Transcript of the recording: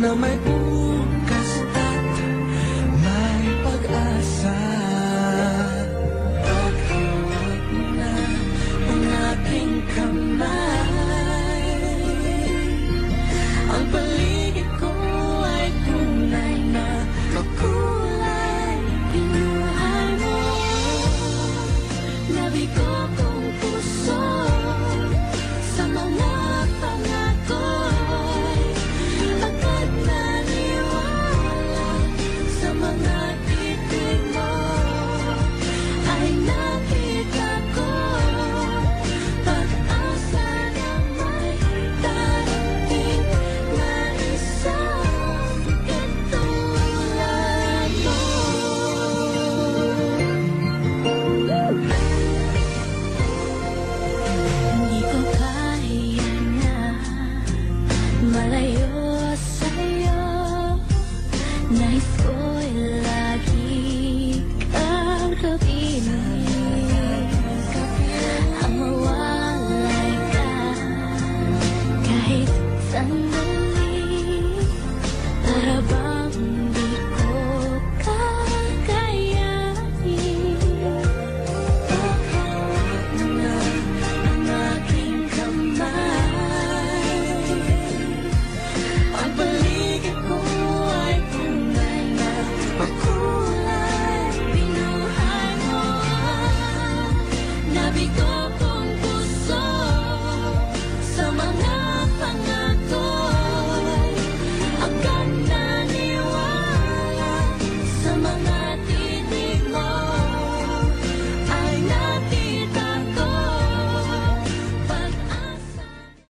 na may bukas at may pag-asa. Paghawak na ang aking kamay, ang paligid ko ay tunay na makulay. Pinuhay mo Nabigo kong Nais ko'y lagi kang kapiling Ang mawalay ka kahit sandali mama.